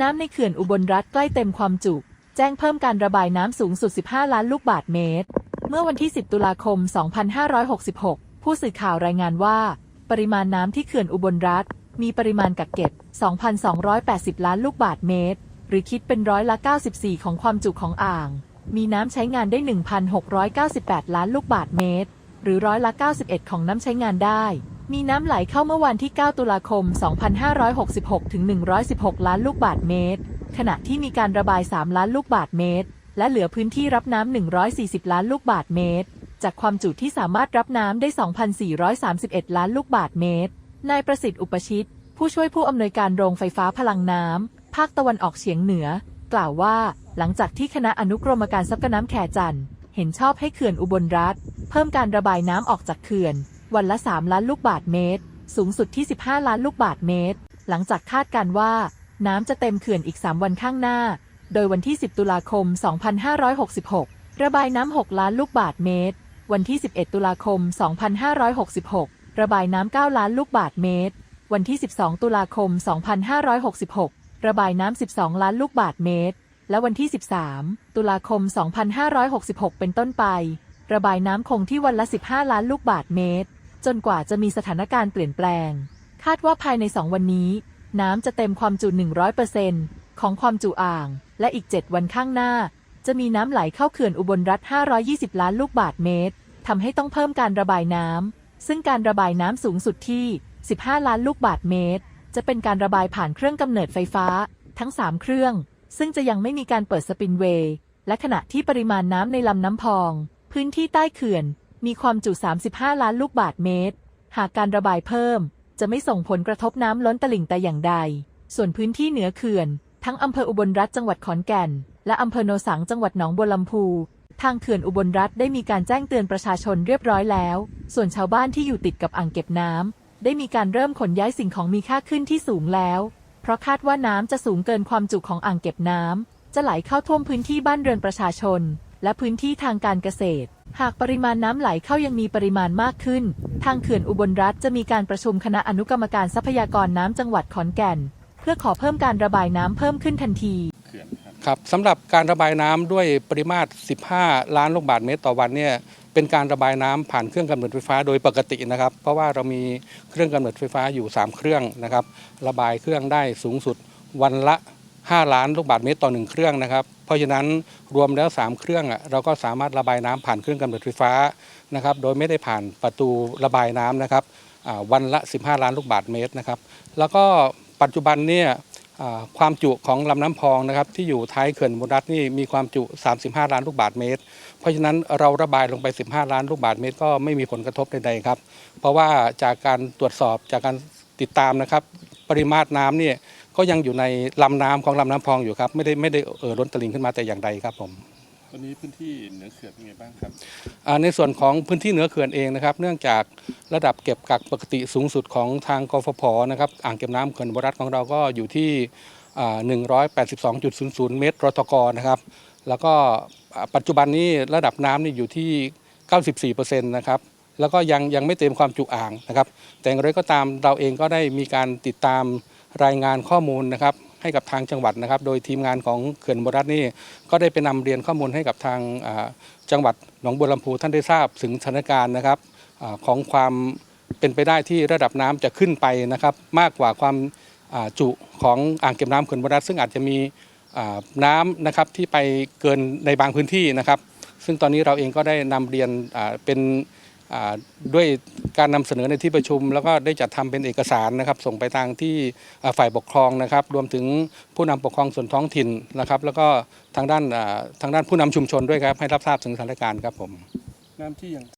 น้ำในเขื่อนอุบลรัฐใกล้เต็มความจุ แจ้งเพิ่มการระบายน้ำสูงสุด 15 ล้านลูกบาศก์เมตร เมื่อวันที่ 10 ตุลาคม 2566 ผู้สื่อข่าวรายงานว่า ปริมาณน้ำที่เขื่อนอุบลรัฐ มีปริมาณกักเก็บ 2,280 ล้านลูกบาศก์เมตร หรือคิดเป็นร้อยละ 94 ของความจุของอ่าง มีน้ำใช้งานได้ 1,698 ล้านลูกบาศก์เมตร หรือร้อยละ 91 ของน้ำใช้งานได้ มีน้ำไหลเข้าเมื่อวันที่ 9 ตุลาคม 2566 ถึง 116 ล้านลูกบาศก์เมตร ขณะที่มีการระบาย 3 ล้านลูกบาศก์เมตร และเหลือพื้นที่รับน้ำ 140 ล้านลูกบาศก์เมตร จากความจุที่สามารถรับน้ำได้ 2,431 ล้านลูกบาศก์เมตร นายประสิทธิ์อุปชิต ผู้ช่วยผู้อำนวยการโรงไฟฟ้าพลังน้ำ ภาคตะวันออกเฉียงเหนือ กล่าวว่าหลังจากที่คณะอนุกรมการทรัพย์น้ำแขจันทร์เห็นชอบให้เขื่อนอุบลรัฐ เพิ่มการระบายน้ำออกจากเขื่อน วันละ 3 ล้านลูกบาศก์เมตร สูงสุดที่ 15 ล้านลูกบาศก์เมตร หลังจากคาดการ์ว่า น้ำจะเต็มเขื่อนอีก 3 วันข้างหน้า โดยวันที่ 10 ตุลาคม 2566 ระบายน้ำ 6 ล้านลูกบาศก์เมตร วันที่ 11 ตุลาคม 2566 ระบายน้ำ 9 ล้านลูกบาศก์เมตร วันที่ 12 ตุลาคม 2566 ระบายน้ำ 12 ล้านลูกบาศก์เมตร และวันที่ 13 ตุลาคม 2566 เป็นต้นไประบายน้ำคงที่วันละ 15 ล้านลูกบาศก์เมตร จนกว่าจะมีสถานการณ์เปลี่ยนแปลง คาดว่าภายใน 2 วันนี้ น้ำจะเต็มความจุ 100%ของความจุอ่าง และอีก 7 วันข้างหน้า จะมีน้ำไหลเข้าเขื่อนอุบลรัฐ 520 ล้านลูกบาศก์เมตรทำให้ต้องเพิ่มการระบายน้ำซึ่งการระบายน้ำสูงสุดที่ 15 ล้านลูกบาศก์เมตร จะเป็นการระบายผ่านเครื่องกำเนิดไฟฟ้า ทั้ง 3 เครื่อง ซึ่งจะยังไม่มีการเปิดสปินเวย์และขณะที่ปริมาณน้ำในลำน้ำพอง พื้นที่ใต้เขื่อน มีความจุ 35 ล้านลูกบาศก์เมตร หากการระบายเพิ่ม จะไม่ส่งผลกระทบน้ำล้นตลิ่งแต่อย่างใด ส่วนพื้นที่เหนือเขื่อน ทั้งอำเภออุบลรัฐจังหวัดขอนแก่น และอำเภอโนสังจังหวัดหนองบัวลำพู ทางเขื่อนอุบลรัฐได้มีการแจ้งเตือนประชาชนเรียบร้อยแล้ว ส่วนชาวบ้านที่อยู่ติดกับอ่างเก็บน้ำได้มีการเริ่มขนย้ายสิ่งของมีค่าขึ้นที่สูงแล้ว เพราะคาดว่าน้ำจะสูงเกินความจุของอ่างเก็บน้ำจะไหลเข้าท่วมพื้นที่บ้านเรือนประชาชน และพื้นที่ทางการเกษตร หากปริมาณน้ำไหลเข้ายังมีปริมาณมากขึ้น ทางเขื่อนอุบลรัฐจะมีการประชุมคณะอนุกรรมการทรัพยากรน้ำจังหวัดขอนแก่น เพื่อขอเพิ่มการระบายน้ำเพิ่มขึ้นทันทีครับครับสำหรับการระบายน้ำด้วยปริมาตร 15 ล้านลูกบาศก์เมตรต่อวันเนี่ยเป็นการระบายน้ำผ่านเครื่องกำเนิดไฟฟ้าโดยปกตินะครับ เพราะว่าเรามีเครื่องกำเนิดไฟฟ้าอยู่ 3 เครื่องนะครับ ระบายเครื่องได้สูงสุดวันละ 5 ล้านลูกบาศก์เมตรต่อหนึ่งเครื่องนะครับ เพราะฉะนั้นรวมแล้ว 3 เครื่องอะเราก็สามารถระบายน้ำผ่านเครื่องกำเนิดไฟฟ้านะครับ โดยไม่ได้ผ่านประตูระบายน้ำนะครับวันละ 15 ล้านลูกบาศก์เมตรนะครับ แล้วก็ปัจจุบันเนี่ยความจุของลำน้ำพองนะครับที่อยู่ท้ายเขื่อนอุบลรัฐนี่มีความจุ 35 ล้านลูกบาศก์เมตร เพราะฉะนั้นเราระบายลงไป 15 ล้านลูกบาศก์เมตร ก็ไม่มีผลกระทบใดๆครับ เพราะว่าจากการตรวจสอบจากการติดตามนะครับ ปริมาตรน้ำเนี่ย ก็ยังอยู่ในลำน้ำของลำน้ำพองอยู่ครับ ไม่ได้ไม่ได้เอ่อล้นตลิ่งขึ้นมาแต่อย่างใดครับผม ตอนนี้พื้นที่เหนือเขื่อนเป็นไงบ้างครับ อ่าในส่วนของพื้นที่เหนือเขื่อนเองนะครับ เนื่องจากระดับเก็บกักปกติสูงสุดของทางกฟผนะครับอ่างเก็บน้ำเขื่อนอุบลรัฐของเราก็อยู่ที่อ่า182.00 เมตรรทกนะครับ แล้วก็อ่าปัจจุบันนี้ระดับน้ำนี่อยู่ที่ 94%นะครับ แล้วก็ยังยังไม่เต็มความจุอ่างนะครับ แต่อย่างไรก็ตามเราเองก็ได้มีการติดตาม รายงานข้อมูลนะครับให้กับทางจังหวัดนะครับ โดยทีมงานของเขื่อนบรัฐนี่ก็ได้ไปนำเรียนข้อมูลให้กับทางจังหวัดหนองบัวลำพูท่านได้ทราบถึงสถานการณ์นะครับอของความเป็นไปได้ที่ระดับน้ำจะขึ้นไปนะครับ มากกว่าความาจุของอ่างเก็บน้ำเขื่อนบรัฐซึ่งอาจจะมีน้ำนะครับที่ไปเกินในบางพื้นที่นะครับ ซึ่งตอนนี้เราเองก็ได้นำเรียนเป็น ด้วยการนำเสนอในที่ประชุม แล้วก็ได้จัดทำเป็นเอกสารนะครับส่งไปทางที่ฝ่ายปกครองนะครับ รวมถึงผู้นำปกครองส่วนท้องถิ่นนะครับ แล้วก็ทางด้านทางด้านผู้นำชุมชนด้วยครับให้รับทราบถึงสถานการณ์ครับผมน้ำที่ยัง